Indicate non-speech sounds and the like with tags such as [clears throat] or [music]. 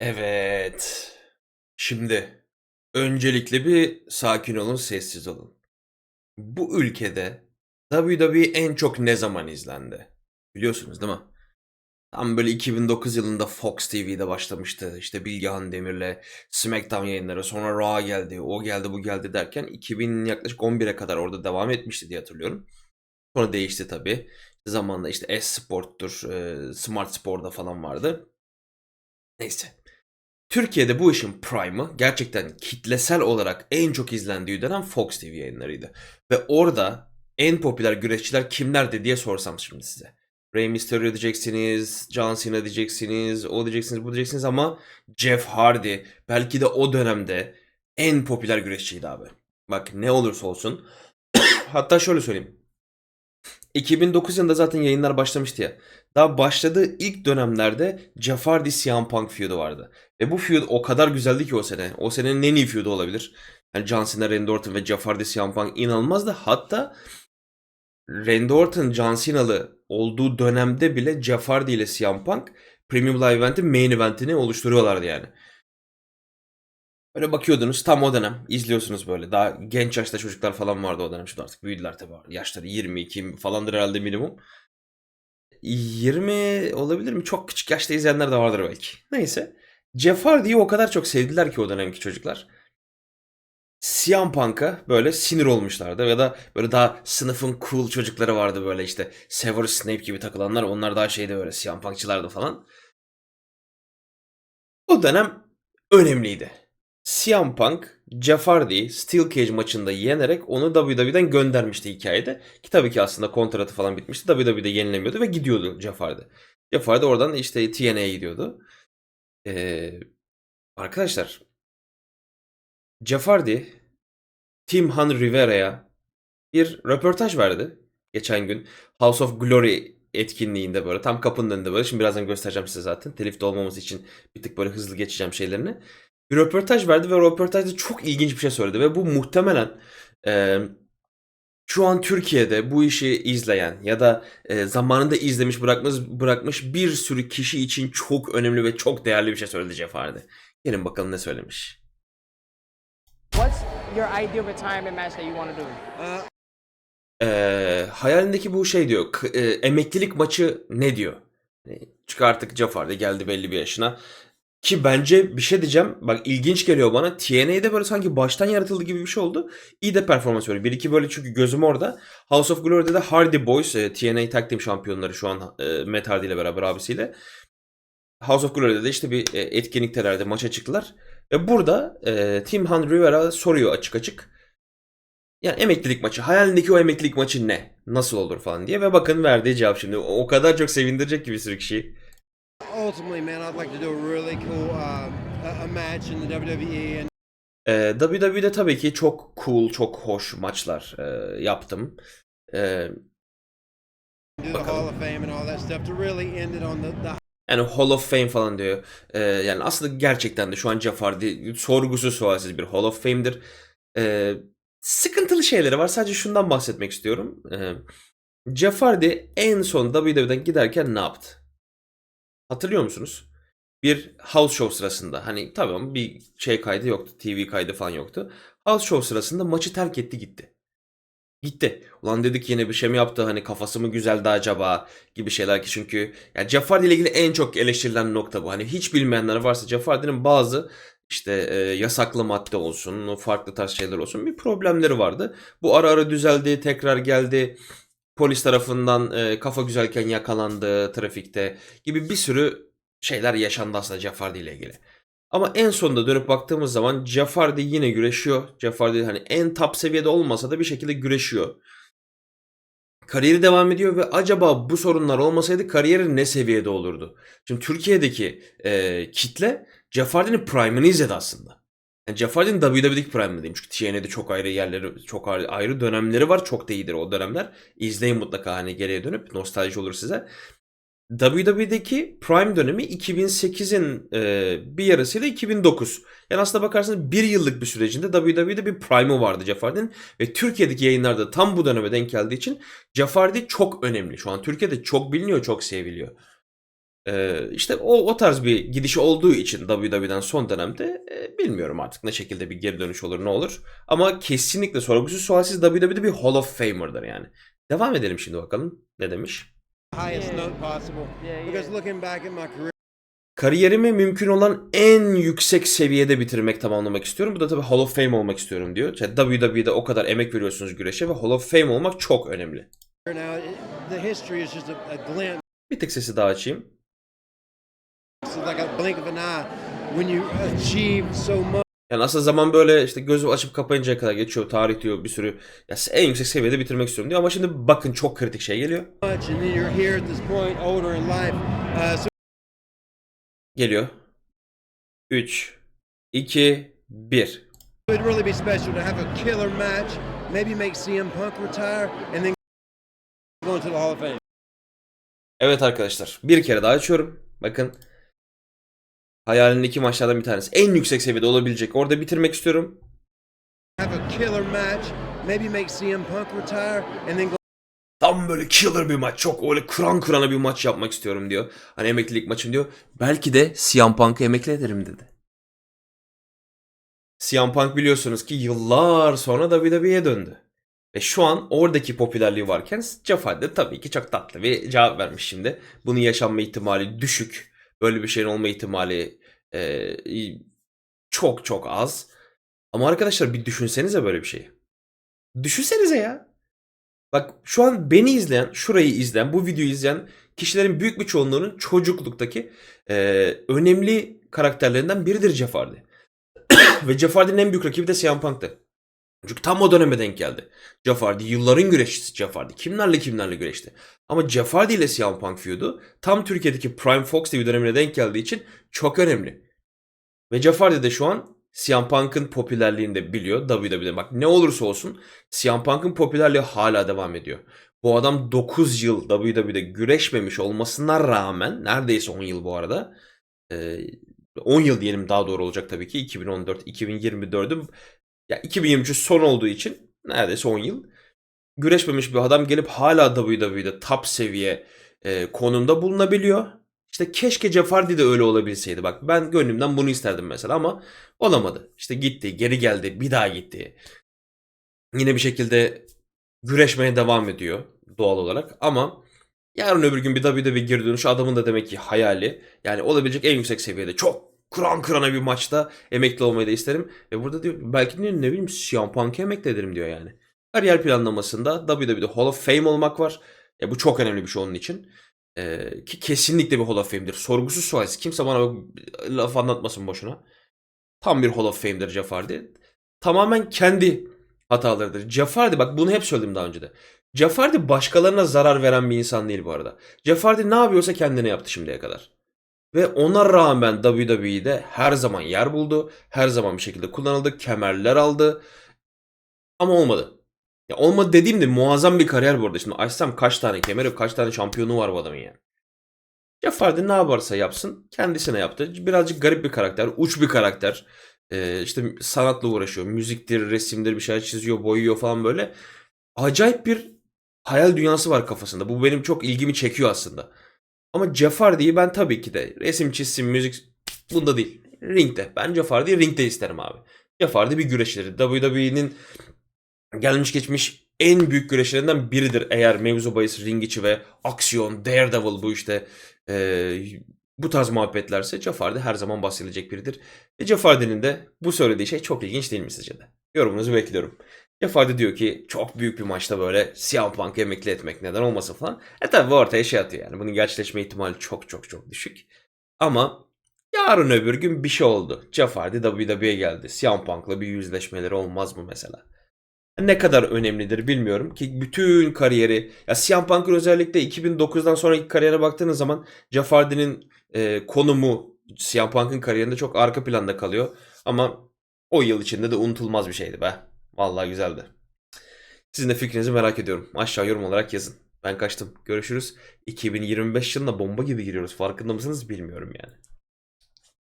Evet. Şimdi öncelikle bir sakin olun, sessiz olun. Bu ülkede WWE en çok ne zaman izlendi? Biliyorsunuz değil mi? Tam böyle 2009 yılında Fox TV'de başlamıştı. İşte Bilgehan Demir'le SmackDown yayınları. Sonra Raw geldi, o geldi, bu geldi derken 2000 yaklaşık 11'e kadar orada devam etmişti diye hatırlıyorum. Sonra değişti tabii. Zamanla işte S-Sport'tur, Smart Spor'da falan vardı. Neyse. Türkiye'de bu işin prime'ı gerçekten kitlesel olarak en çok izlendiği dönem Fox TV yayınlarıydı. Ve orada en popüler güreşçiler kimlerdi diye sorsam şimdi size. Rey Mysterio diyeceksiniz, John Cena diyeceksiniz, o diyeceksiniz, bu diyeceksiniz ama Jeff Hardy belki de o dönemde en popüler güreşçiydi abi. Bak ne olursa olsun. [clears throat] Hatta şöyle söyleyeyim. 2009 yılında zaten yayınlar başlamıştı ya. Daha başladığı ilk dönemlerde Jeff Hardy CM Punk feud'u vardı. Ve bu feud o kadar güzeldi ki o sene. O senenin en iyi feud'u olabilir. Yani John Cena, Randy Orton ve Jeff Hardy CM Punk inanılmazdı. Hatta Randy Orton, John Cena'lı olduğu dönemde bile Jeff Hardy ile CM Punk Premium Live Event'in main event'ini oluşturuyorlardı yani. Böyle bakıyordunuz tam o dönem izliyorsunuz böyle. Daha genç yaşta çocuklar falan vardı o dönem. Şimdi artık büyüdüler tabii. Yaşları 22 falandır herhalde minimum. 20 olabilir mi? Çok küçük yaşta izleyenler de vardır belki. Neyse. Jeff Hardy'yi o kadar çok sevdiler ki o dönemki çocuklar. CM Punk'a böyle sinir olmuşlardı ya da böyle daha sınıfın cool çocukları vardı böyle işte Severus Snape gibi takılanlar onlar daha şeydi böyle CM Punk'çılardı falan. O dönem önemliydi. CM Punk, Jeff Hardy'yi Steel Cage maçında yenerek onu WWE'den göndermişti hikayede. Ki tabii ki aslında kontratı falan bitmişti. WWE'de yenilemiyordu ve gidiyordu Jeff Hardy. Jeff Hardy oradan işte TNA'ya gidiyordu. Ee, arkadaşlar Jeff Hardy Tim Han Rivera'ya bir röportaj verdi geçen gün. House of Glory etkinliğinde böyle tam kapının önünde böyle. Şimdi birazdan göstereceğim size zaten. Telifte olmamız için bir tık böyle hızlı geçeceğim şeylerini. Bir röportaj verdi ve röportajda çok ilginç bir şey söyledi ve bu muhtemelen e, şu an Türkiye'de bu işi izleyen ya da e, zamanında izlemiş bırakmış bırakmış bir sürü kişi için çok önemli ve çok değerli bir şey söyledi Jeff Hardy. Gelin bakalım ne söylemiş. What's your ideal retirement match that you want to do? Ee, hayalindeki bu şey diyor. e, emeklilik maçı ne diyor? E, Çünkü artık Jeff Hardy geldi belli bir yaşına. Ki bence bir şey diyeceğim. Bak ilginç geliyor bana. TNA'de böyle sanki baştan yaratıldı gibi bir şey oldu. İyi de performans veriyor. Bir iki böyle çünkü gözüm orada. House of Glory'de de Hardy Boys e, TNA Tag Team şampiyonları şu an e, Matt Hardy ile beraber abisiyle. House of Glory'de de işte bir e, etkinliktelerde maça çıktılar. Ve burada e, Tim Han Rivera soruyor açık açık. Yani emeklilik maçı. Hayalindeki o emeklilik maçı ne? Nasıl olur falan diye. Ve bakın verdiği cevap şimdi. O kadar çok sevindirecek ki bir sürü kişiyi. Ultimately, man, I'd like to do a really cool um, a, match in the WWE and Ee, WWE'de tabii ki çok cool, çok hoş maçlar e, yaptım. Ee, do the Bakalım. Yani Hall of Fame falan diyor. Ee, yani aslında gerçekten de şu an Jeff Hardy sorgusuz sualsiz bir Hall of Fame'dir. Ee, sıkıntılı şeyleri var. Sadece şundan bahsetmek istiyorum. Ee, Jeff Hardy en son WWE'den giderken ne yaptı? Hatırlıyor musunuz? Bir house show sırasında hani tamam bir şey kaydı yoktu. TV kaydı falan yoktu. House show sırasında maçı terk etti gitti. Gitti. Ulan dedik yine bir şey mi yaptı hani kafası mı güzeldi acaba gibi şeyler ki çünkü yani Jeff Hardy ile ilgili en çok eleştirilen nokta bu. Hani hiç bilmeyenler varsa Jeff Hardy'nin bazı işte e, yasaklı madde olsun, farklı tarz şeyler olsun bir problemleri vardı. Bu ara ara düzeldi, tekrar geldi. Polis tarafından e, kafa güzelken yakalandı trafikte gibi bir sürü şeyler yaşandı aslında Jeff Hardy ile ilgili. Ama en sonunda dönüp baktığımız zaman Jeff Hardy yine güreşiyor. Jeff Hardy hani en top seviyede olmasa da bir şekilde güreşiyor. Kariyeri devam ediyor ve acaba bu sorunlar olmasaydı kariyeri ne seviyede olurdu? Şimdi Türkiye'deki e, kitle Jeff Hardy'nin prime'ını izledi aslında. Yani Jeff Hardy'nin WWE'deki prime'ını diyeyim. Çünkü TNA'de çok ayrı yerleri, çok ayrı dönemleri var. Çok da iyidir o dönemler. İzleyin mutlaka hani geriye dönüp nostalji olur size. WWE'deki prime dönemi 2008'in e, bir yarısıyla 2009. Yani aslında bakarsanız bir yıllık bir sürecinde WWE'de bir prime'ı vardı Jeff Hardy'nin. Ve Türkiye'deki yayınlarda tam bu döneme denk geldiği için Jeff Hardy çok önemli. Şu an Türkiye'de çok biliniyor, çok seviliyor. Ee, işte o, o tarz bir gidiş olduğu için WWE'den son dönemde e, bilmiyorum artık ne şekilde bir geri dönüş olur ne olur. Ama kesinlikle sorgusuz sualsiz WWE'de bir Hall of Famer'dır yani. Devam edelim şimdi bakalım ne demiş. highest Yeah. note possible. Yeah, yeah. Because looking back at my career, Kariyerimi mümkün olan en yüksek seviyede bitirmek, tamamlamak istiyorum. Bu da tabii Hall of Fame olmak istiyorum diyor. İşte WWE'de o kadar emek veriyorsunuz güreşe ve Hall of Fame olmak çok önemli. Bir tek sesi daha açayım. It's like a blink of an eye when you achieve so much. Yani aslında zaman böyle işte gözü açıp kapayıncaya kadar geçiyor. Tarih diyor bir sürü. Ya en yüksek seviyede bitirmek istiyorum diyor. Ama şimdi bakın çok kritik şey geliyor. Uh, Geliyor. 3, 2, 1. it'd really be special to have a killer match. Maybe make CM Punk retire and then go into the Hall of Fame. Evet arkadaşlar bir kere daha açıyorum. Bakın. Hayalinin iki maçlardan bir tanesi. En yüksek seviyede olabilecek. Orada bitirmek istiyorum. Tam böyle killer bir maç. Çok öyle kıran kırana bir maç yapmak istiyorum diyor. Hani emeklilik maçım diyor. Belki de CM Punk'ı emekli ederim dedi. CM Punk biliyorsunuz ki yıllar sonra WWE'ye döndü. Ve şu an oradaki popülerliği varken Jeff Hardy tabii ki çok tatlı bir cevap vermiş şimdi. Bunun yaşanma ihtimali düşük. Böyle bir şeyin olma ihtimali e, çok çok az. Ama arkadaşlar bir düşünsenize böyle bir şeyi. Düşünsenize ya. Bak şu an beni izleyen, şurayı izleyen, bu videoyu izleyen kişilerin büyük bir çoğunluğunun çocukluktaki e, önemli karakterlerinden biridir Jeff. [coughs] Ve Jeff en büyük rakibi de CM Punk'tı. Çünkü tam o döneme denk geldi. Jeff Hardy yılların güreşçisi Jeff Hardy. Kimlerle kimlerle güreşti. Ama Jeff Hardy ile CM Punk feud'u tam Türkiye'deki Prime Fox TV dönemine denk geldiği için çok önemli. Ve Jeff Hardy de şu an CM Punk'ın popülerliğini de biliyor WWE'de. Bak ne olursa olsun CM Punk'ın popülerliği hala devam ediyor. Bu adam 9 yıl WWE'de güreşmemiş olmasına rağmen neredeyse 10 yıl bu arada. Ee, 10 yıl diyelim daha doğru olacak tabii ki. 2014 2024'ün ya 2023 son olduğu için neredeyse 10 yıl güreşmemiş bir adam gelip hala WWE'de top seviye e, konumda bulunabiliyor. İşte keşke Jeff Hardy de öyle olabilseydi. Bak ben gönlümden bunu isterdim mesela ama olamadı. İşte gitti, geri geldi, bir daha gitti. Yine bir şekilde güreşmeye devam ediyor doğal olarak ama yarın öbür gün bir WWE geri dönüşü adamın da demek ki hayali. Yani olabilecek en yüksek seviyede çok kıran kırana bir maçta emekli olmayı da isterim. Ve burada diyor belki ne, ne bileyim Punk'ı emekli ederim diyor yani. Kariyer planlamasında WWE'de Hall of Fame olmak var. Ya bu çok önemli bir şey onun için. Ee, ki kesinlikle bir Hall of Fame'dir. Sorgusuz sualsiz. Kimse bana laf anlatmasın boşuna. Tam bir Hall of Fame'dir Jeff Hardy. Tamamen kendi hatalarıdır. Jeff Hardy bak bunu hep söyledim daha önce de. Jeff Hardy başkalarına zarar veren bir insan değil bu arada. Jeff Hardy ne yapıyorsa kendine yaptı şimdiye kadar. Ve ona rağmen WWE'de her zaman yer buldu. Her zaman bir şekilde kullanıldı. Kemerler aldı. Ama olmadı. Ya olmadı dediğimde muazzam bir kariyer bu arada. Şimdi açsam kaç tane kemeri, kaç tane şampiyonu var bu adamın yani. Jeff Hardy ne yaparsa yapsın kendisine yaptı. Birazcık garip bir karakter, uç bir karakter. Ee, işte sanatla uğraşıyor. Müziktir, resimdir bir şeyler çiziyor, boyuyor falan böyle. Acayip bir hayal dünyası var kafasında. Bu benim çok ilgimi çekiyor aslında. Ama Jeff Hardy'yi ben tabii ki de resim çizsin, müzik bunda değil. Ringde. Ben Jeff Hardy'yi ringde isterim abi. Jeff Hardy bir güreşçidir. WWE'nin gelmiş geçmiş en büyük güreşlerinden biridir eğer mevzu bahis ring içi ve aksiyon, Daredevil bu işte eee, bu tarz muhabbetlerse Jeff Hardy her zaman bahsedilecek biridir. Ve Jeff Hardy'nin de bu söylediği şey çok ilginç değil mi sizce de? Yorumunuzu bekliyorum. Jeff Hardy diyor ki çok büyük bir maçta böyle CM Punk'ı emekli etmek neden olmasın falan. E tabi bu ortaya şey atıyor yani. Bunun gerçekleşme ihtimali çok çok çok düşük. Ama yarın öbür gün bir şey oldu. Jeff Hardy WWE'ye geldi. CM Punk'la bir yüzleşmeleri olmaz mı mesela? Ne kadar önemlidir bilmiyorum ki bütün kariyeri ya CM Punk'ın özellikle 2009'dan sonraki kariyere baktığınız zaman Jeff Hardy'nin e, konumu CM Punk'ın kariyerinde çok arka planda kalıyor ama o yıl içinde de unutulmaz bir şeydi be. Vallahi güzeldi. Sizin de fikrinizi merak ediyorum. Aşağı yorum olarak yazın. Ben kaçtım. Görüşürüz. 2025 yılına bomba gibi giriyoruz. Farkında mısınız bilmiyorum yani.